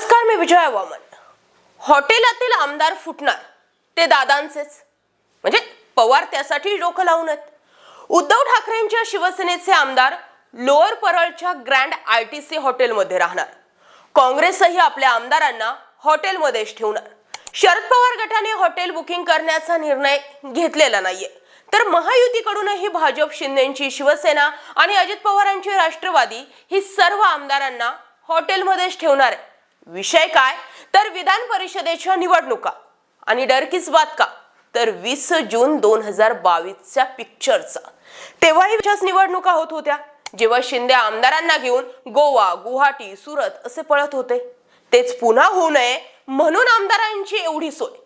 नमस्कार मी विजया वामन. हॉटेलातील आमदार फुटणार ते दादांचेच. म्हणजे पवार त्यासाठी डोकं लावून आहेत उद्धव ठाकरेंच्या शिवसेनेचे आमदार लोअर परळच्या ग्रँड आय टी सी हॉटेलमध्ये राहणार. काँग्रेसही आपल्या आमदारांना हॉटेलमध्येच ठेवणार. शरद पवार गटाने हॉटेल बुकिंग करण्याचा निर्णय घेतलेला नाहीये. तर महायुतीकडूनही भाजप शिंदेची शिवसेना आणि अजित पवारांची राष्ट्रवादी ही सर्व आमदारांना हॉटेलमध्येच ठेवणार आहे. विषय काय? तर विधान परिषदेच्या निवडणुका आणि डरकीच बात का तर वीस जून दोन हजार बावीसच्या पिक्चरचा तेव्हाही विशेष निवडणुका होत होत्या. जेव्हा शिंदे आमदारांना घेऊन गोवा गुवाहाटी सुरत असे पळत होते. तेच पुन्हा होऊ नये म्हणून आमदारांची एवढी सोय.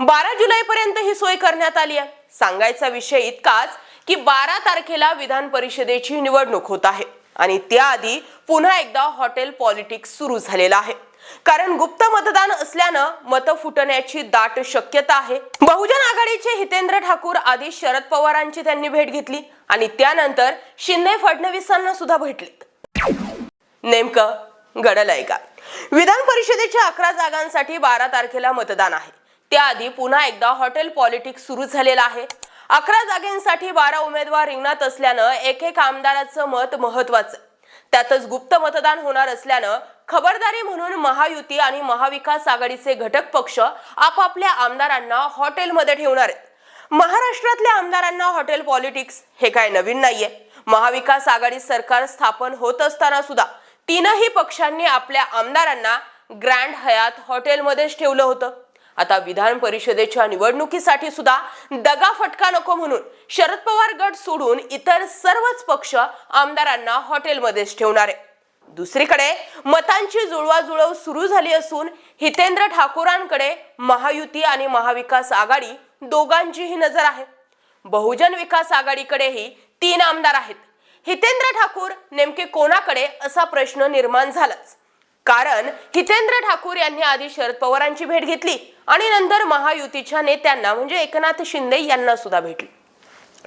बारा जुलै पर्यंत ही सोय करण्यात आली आहे. सांगायचा विषय इतकाच की बारा तारखेला विधान परिषदेची निवडणूक होत आहे. आणि त्याआधी पुन्हा एकदा हॉटेल पॉलिटिक्स सुरू झालेला आहे. कारण गुप्त मतदान असल्यानं मत फुटण्याची दाट शक्यता आहे. बहुजन आघाडीचे हितेंद्र ठाकूर आधी शरद पवारांची त्यांनी भेट घेतली आणि त्यानंतर शिंदे फडणवीसांना सुद्धा भेटले नेमकं घडलंय का? विधान परिषदेच्या अकरा जागांसाठी बारा तारखेला मतदान आहे. त्याआधी पुन्हा एकदा हॉटेल पॉलिटिक्स सुरू झालेलं आहे. अकरा जागेंसाठी बारा उमेदवार रिंगणात असल्यानं एक एक आमदाराचं मत महत्वाचं त्यातच गुप्त मतदान होणार असल्यानं खबरदारी म्हणून महायुती आणि महाविकास आघाडीचे घटक पक्ष आपापल्या आमदारांना हॉटेलमध्ये ठेवणार आहेत. महाराष्ट्रातल्या आमदारांना हॉटेल पॉलिटिक्स हे काय नवीन नाहीये. महाविकास आघाडी सरकार स्थापन होत असताना सुद्धा तीनही पक्षांनी आपल्या आमदारांना ग्रँड हयात हॉटेलमध्येच ठेवलं होतं. आता विधान परिषदेच्या निवडणुकीसाठी सुद्धा दगा फटका नको म्हणून शरद पवार गट सोडून इतर सर्वच पक्ष आमदारांना हॉटेलमध्येच ठेवणार आहे दुसरीकडे मतांची जुळवाजुळव सुरू झाली असून हितेंद्र ठाकूरांकडे महायुती आणि महाविकास आघाडी दोघांचीही नजर आहे. बहुजन विकास आघाडीकडेही तीन आमदार आहेत. हितेंद्र ठाकूर नेमके कोणाकडे असा प्रश्न निर्माण झालाच? कारण हितेंद्र ठाकूर यांनी आधी शरद पवारांची भेट घेतली आणि नंतर महायुतीच्या नेत्यांना म्हणजे एकनाथ शिंदे यांना सुद्धा भेटली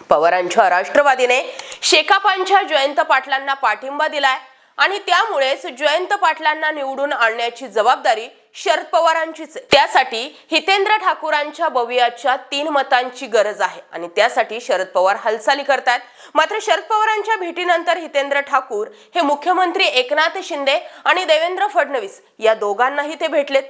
पवारांच्या राष्ट्रवादीने शेकापांच्या जयंत पाटलांना पाठिंबा दिलाय आणि त्यामुळेच जयंत पाटलांना निवडून आणण्याची जबाबदारी शरद पवारांचीच. त्यासाठी हितेंद्र ठाकूरांच्या भव्याच्या तीन मतांची गरज आहे. आणि त्यासाठी शरद पवार हालचाली करतात मात्र शरद पवारांच्या भेटीनंतर हितेंद्र ठाकूर हे मुख्यमंत्री एकनाथ शिंदे आणि देवेंद्र फडणवीस या दोघांनाही ते भेटलेत.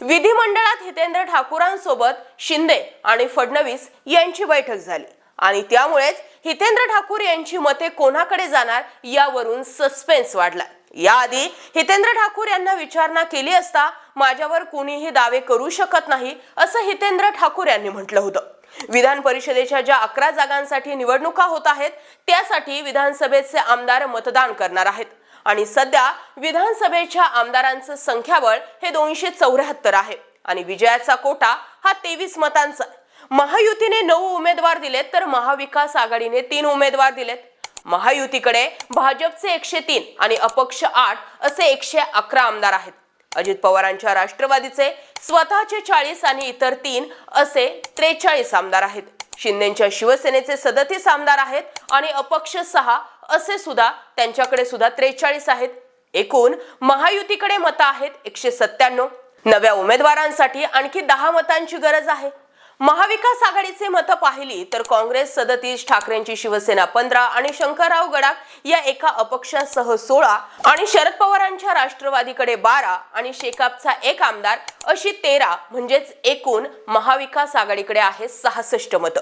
विधिमंडळात हितेंद्र ठाकूरांसोबत शिंदे आणि फडणवीस यांची बैठक झाली. आणि त्यामुळेच हितेंद्र ठाकूर यांची मते कोणाकडे जाणार यावरून सस्पेन्स वाढला याआधी हितेंद्र ठाकूर यांना विचारणा केली असता माझ्यावर कोणीही दावे करू शकत नाही असं हितेंद्र ठाकूर यांनी म्हटलं होतं. विधान परिषदेच्या ज्या अकरा जागांसाठी निवडणुका होत आहेत त्यासाठी विधानसभेचे आमदार मतदान करणार आहेत. आणि सध्या विधानसभेच्या आमदारांचं संख्याबळ हे दोनशे चौऱ्याहत्तर आहे. आणि विजयाचा कोटा हा तेवीस मतांचा महायुतीने नऊ उमेदवार दिलेत तर महाविकास आघाडीने तीन उमेदवार दिलेत. महायुतीकडे भाजपचे एकशे तीन आणि अपक्ष आठ असे एकशे अकरा आमदार आहेत. अजित पवारांच्या राष्ट्रवादीचे स्वतःचे चाळीस आणि इतर तीन असे त्रेचाळीस आमदार आहेत. शिंदेच्या शिवसेनेचे सदतीस आमदार आहेत आणि अपक्ष सहा असे सुद्धा त्यांच्याकडे सुद्धा त्रेचाळीस आहेत. एकूण महायुतीकडे मतं आहेत एकशे सत्त्याण्णव. नव्या उमेदवारांसाठी आणखी दहा मतांची गरज आहे. महाविकास आघाडीचे मतं पाहिली तर काँग्रेस सदतीस ठाकरेंची शिवसेना पंधरा आणि शंकरराव गडाख या एका अपक्षासह सोळा आणि शरद पवारांच्या राष्ट्रवादीकडे बारा आणि शेकापचा एक आमदार अशी तेरा म्हणजेच एकूण महाविकास आघाडीकडे आहे सहासष्ट मतं.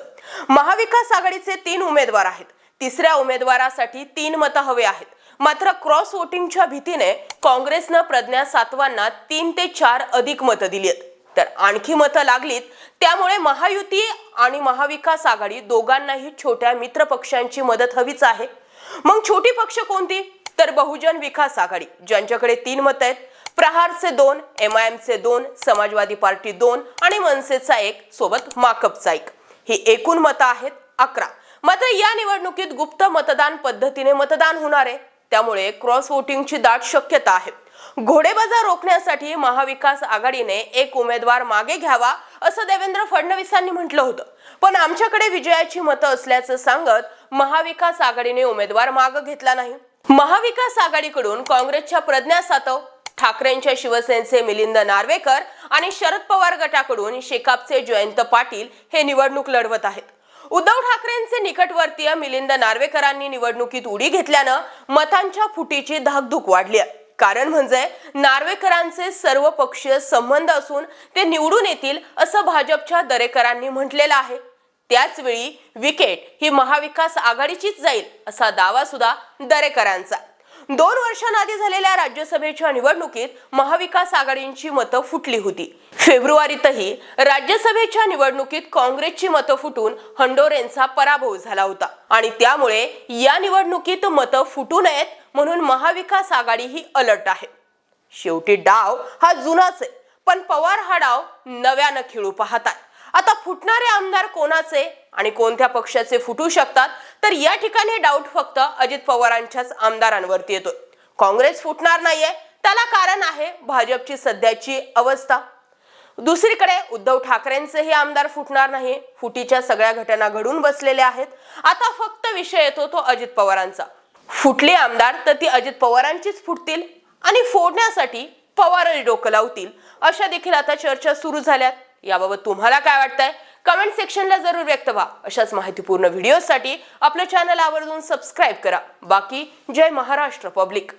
महाविकास आघाडीचे तीन उमेदवार आहेत. तिसऱ्या उमेदवारासाठी तीन मतं हवे आहेत. मात्र क्रॉस वोटिंगच्या भीतीने काँग्रेसनं प्रज्ञा सातवांना तीन ते चार अधिक मतं दिली आहेत. तर आणखी मतं लागलीत. त्यामुळे महायुती आणि महाविकास आघाडी दोघांनाही छोट्या मित्र पक्षांची मदत हवीच आहे. मग छोटी पक्ष कोणती? तर बहुजन विकास आघाडी ज्यांच्याकडे तीन मतं आहेत. प्रहारचे दोन एम आय एमचे दोन समाजवादी पार्टी दोन आणि मनसेचा एक सोबत माकपचा एक. ही एकूण मतं आहेत अकरा. मात्र या निवडणुकीत गुप्त मतदान पद्धतीने मतदान होणार आहे. त्यामुळे क्रॉस वोटिंगची दाट शक्यता आहे. घोडेबाजार रोखण्यासाठी महाविकास आघाडीने एक उमेदवार मागे घ्यावा असं देवेंद्र फडणवीसांनी म्हटलं होतं. पण आमच्याकडे विजयाची मतं असल्याचं सांगत महाविकास आघाडीने उमेदवार मागे घेतला नाही. महाविकास आघाडीकडून काँग्रेसच्या प्रज्ञा सातव ठाकरेंच्या शिवसेनेचे मिलिंद नार्वेकर आणि शरद पवार गटाकडून शेकापचे जयंत पाटील हे निवडणूक लढवत आहेत. उद्धव ठाकरेंचे निकटवर्तीय मिलिंद नार्वेकरांनी निवडणुकीत उडी घेतल्यानं मतांच्या फुटीची धाकधूक वाढली आहे. कारण म्हणजे नार्वेकरांचे सर्व पक्षीय संबंध असून ते निवडून येतील असं भाजपच्या दरेकरांनी म्हटलेलं आहे. त्याचवेळी विकेट ही महाविकास आघाडीचीच जाईल असा दावा सुद्धा दरेकरांचा. दोन वर्षांआधी झालेल्या राज्यसभेच्या निवडणुकीत महाविकास आघाडींची मतं फुटली होती. फेब्रुवारीतही राज्यसभेच्या निवडणुकीत काँग्रेसची मतं फुटून हंडोरेंचा पराभव झाला होता. आणि त्यामुळे या निवडणुकीत मतं फुटू नयेत म्हणून महाविकास आघाडी ही अलर्ट आहे. शेवटी डाव हा जुनाच आहे पण पवार हा डाव नव्यानं खेळू पाहतात आता फुटणारे आमदार कोणाचे आणि कोणत्या पक्षाचे फुटू शकतात तर या ठिकाणी डाऊट फक्त अजित पवारांच्याच आमदारांवरती येतोय. काँग्रेस फुटणार नाहीये त्याला कारण आहे भाजपची सध्याची अवस्था. दुसरीकडे उद्धव ठाकरेंचेही आमदार फुटणार नाही फुटीच्या सगळ्या घटना घडून बसलेल्या आहेत. आता फक्त विषय येतो तो अजित पवारांचा. फुटले आमदार तर ती अजित पवारांचीच फुटतील आणि फोडण्यासाठी पवारही डोकं लावतील. अशा देखील आता चर्चा सुरू झाल्यात. याबाबत तुम्हाला काय वाटतंय? कमेंट सेक्शनला जरूर व्यक्त व्हा. अशाच माहितीपूर्ण व्हिडिओसाठी आपलं चॅनल आवर्जून सबस्क्राईब करा. बाकी जय महाराष्ट्र पब्लिक